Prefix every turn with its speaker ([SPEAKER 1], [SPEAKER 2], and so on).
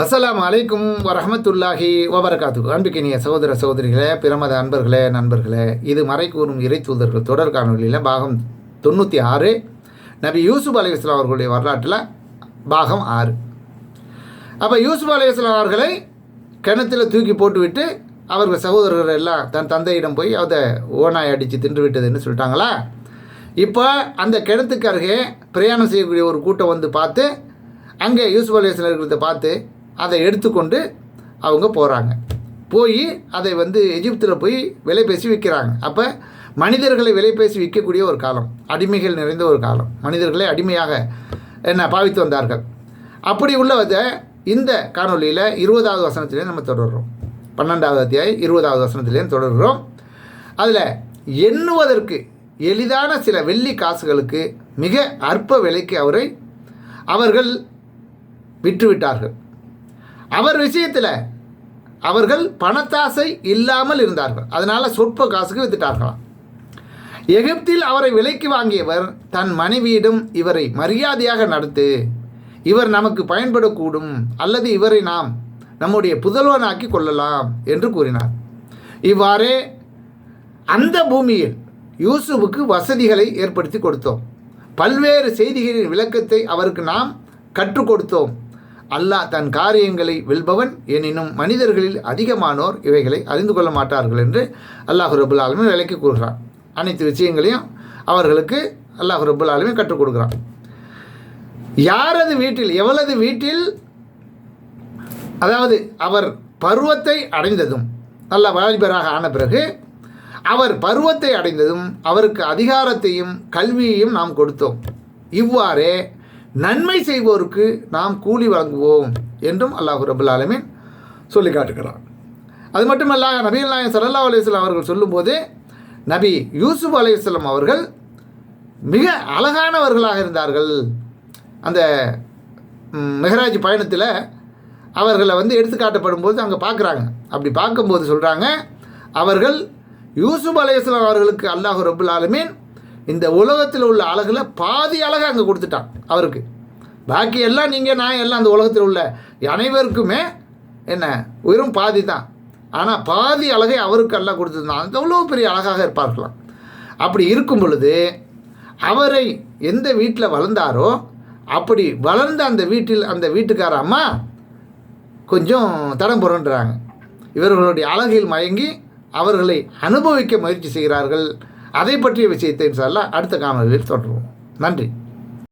[SPEAKER 1] அஸ்ஸலாமு அலைக்கும் வரமத்துல்லாஹி வபரகாத்து. அன்புக்கினிய சகோதர சகோதரிகளே பிரமத அன்பர்களே நண்பர்களே இது மறைக்கூறும் இறை தூதர்கள் தொடர் காணொலியில் பாகம் தொண்ணூற்றி ஆறு. நபி யூசுப் அலி இஸ்லாம் அவர்களுடைய வரலாற்றில் பாகம் ஆறு. அப்போ யூசுப் அலி இஸ்லாம் அவர்களை கிணத்துல தூக்கி போட்டுவிட்டு அவர்கள் சகோதரர்கள் எல்லாம் தன் தந்தையிடம் போய் அதை ஓனாய் அடித்து தின்று விட்டதுன்னு சொல்லிட்டாங்களா? இப்போ அந்த கிணத்துக்கு அருகே பிரயாணம் செய்யக்கூடிய ஒரு கூட்டம் வந்து பார்த்து அங்கே யூசுப் அலி இஸ்லாம் இருக்கிறத பார்த்து அதை எடுத்துக்கொண்டு அவங்க போகிறாங்க போய் அதை வந்து எஜிப்தில் போய் விலை பேசி விற்கிறாங்க அப்போ மனிதர்களை விலை பேசி விற்கக்கூடிய ஒரு காலம் அடிமைகள் நிறைந்த ஒரு காலம். மனிதர்களை அடிமையாக என்ன பாவித்து வந்தார்கள். அப்படி உள்ளதை இந்த காணொலியில் இருபதாவது வசனத்திலேயே நம்ம தொடர்கிறோம் பன்னெண்டாவது அத்தியாயம் இருபதாவது வசனத்திலேயும் தொடர்கிறோம். அதில் எண்ணுவதற்கு எளிதான சில வெள்ளி காசுகளுக்கு மிக அற்ப விலைக்கு அவரை அவர்கள் விற்றுவிட்டார்கள். அவர் விஷயத்தில் அவர்கள் பணத்தாசை இல்லாமல் இருந்தார்கள். அதனால் சொற்ப காசுக்கு வித்துட்டார்களாம். எகிப்தில் அவரை விலைக்கு வாங்கியவர் தன் மனைவியிடம் இவரை மரியாதையாக நடத்து இவர் நமக்கு பயன்படக்கூடும் அல்லது இவரை நாம் நம்முடைய புதல்வனாக்கி கொள்ளலாம் என்று கூறினார். இவ்வாறே அந்த பூமியில் யூசுஃபுக்கு வசதிகளை ஏற்படுத்தி கொடுத்தோம். பல்வேறு செய்திகளின் விளக்கத்தை அவருக்கு நாம் கற்றுக் கொடுத்தோம். அல்லாஹ் தன் காரியங்களை வெல்பவன் எனினும் மனிதர்களில் அதிகமானோர் இவைகளை அறிந்து கொள்ள மாட்டார்கள் என்று அல்லாஹ் ரபுல் ஆலமின் விலைக்கு கூறுகிறான். அனைத்து விஷயங்களையும் அவர்களுக்கு அல்லாஹ் ரபுல் ஆலமின் கற்றுக் கொடுக்குறான். யாரது வீட்டில் எவளது வீட்டில் அதாவது அவர் பருவத்தை அடைந்ததும் நல்ல வாலிபராக ஆன பிறகு அவர் பருவத்தை அடைந்ததும் அவருக்கு அதிகாரத்தையும் கல்வியையும் நாம் கொடுத்தோம். இவ்வாறே நன்மை செய்வோருக்கு நாம் கூலி வழங்குவோம் என்றும் அல்லாஹு ரபுல் ஆலமீன் சொல்லி காட்டுகிறார் அது மட்டுமல்ல நபீல் நாயன் சல்லா அலையம் அவர்கள் சொல்லும்போது நபி யூசுப் அலையம் அவர்கள் மிக அழகானவர்களாக இருந்தார்கள். அந்த மெஹராஜ் பயணத்தில் அவர்களை வந்து எடுத்துக்காட்டப்படும் போது அங்கே பார்க்குறாங்க அப்படி பார்க்கும்போது சொல்கிறாங்க அவர்கள் யூசுப் அலையாஸ்லாம் அவர்களுக்கு அல்லாஹு ரபுல் ஆலமீன் இந்த உலகத்தில் உள்ள அழகில் பாதி அழகை அங்கே கொடுத்துட்டான் அவருக்கு. பாக்கி எல்லாம் நீங்கள் நான் எல்லாம் அந்த உலகத்தில் உள்ள அனைவருக்குமே என்ன உயிரும் பாதி தான். ஆனால் பாதி அழகை அவருக்கு எல்லாம் கொடுத்துருந்தான். அந்த அவ்வளோ பெரிய அழகாக இருப்பார்களாம். அப்படி இருக்கும் பொழுது அவரை எந்த வீட்டில் வளர்ந்தாரோ அப்படி வளர்ந்த அந்த வீட்டில் அந்த வீட்டுக்கார அம்மா கொஞ்சம் தடம் புரண்டுறாங்க. இவர்களுடைய அழகில் மயங்கி அவர்களை அனுபவிக்க முயற்சி செய்கிறார்கள். அதை பற்றிய விஷயத்தை அடுத்த காணொலியில் தொடருவோம். நன்றி.